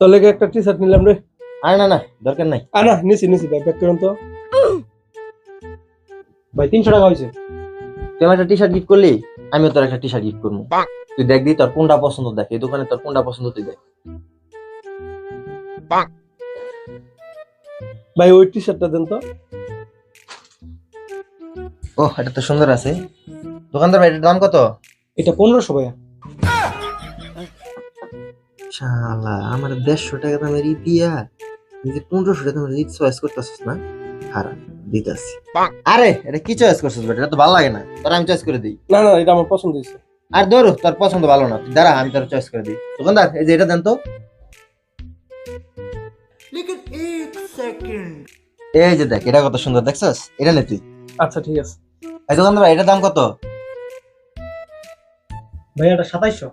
তোর লেগে একটা টি শার্ট নিলাম রে। আরে না না দরকার নাই। আ না নিছি নিছি ভাই প্যাক করুন তো। ভাই তিনশো টাকা হয়েছে। তুই আমার একটা টি শার্ট গিফট করলি আমিও তোর একটা টি শার্ট গিফট করব। তুই দেখ দি তোর কোনটা পছন্দ দেখ এই দোকানে তোর কোনটা পছন্দ তুই দেখ। ভাই ওই টি শার্টটা দেন তো। ও এটা তো সুন্দর আছে। দোকানদার ভাই এটার দাম কত? এটা পনেরোশো ভাইয়া। শালা আমার দেড়শো টাকা দামের ই দিয়া নিজে পনেরোশো টাকা দামের রিচ চয়েস করতেছিস না? খারাপ দিতেছি। আরে এটা কি চয়েস করছিস বেটা? এটা তো ভালো লাগে না। তোর আমি চয়েস করে দিই। না না এটা আমার পছন্দ হয়েছে। আর ধর তোর পছন্দ ভালো না। দাঁড়া আমি তোর চয়েস করে দিই। দোকানদার এই যে এটা দেন তো। এই যে দেখ এটা কত সুন্দর দেখছস? এটা নে তুই। আচ্ছা ঠিক আছে। এই দোকানদার ভাই, এটার দাম কত? ভাইয়া এটা সাতাইশশো।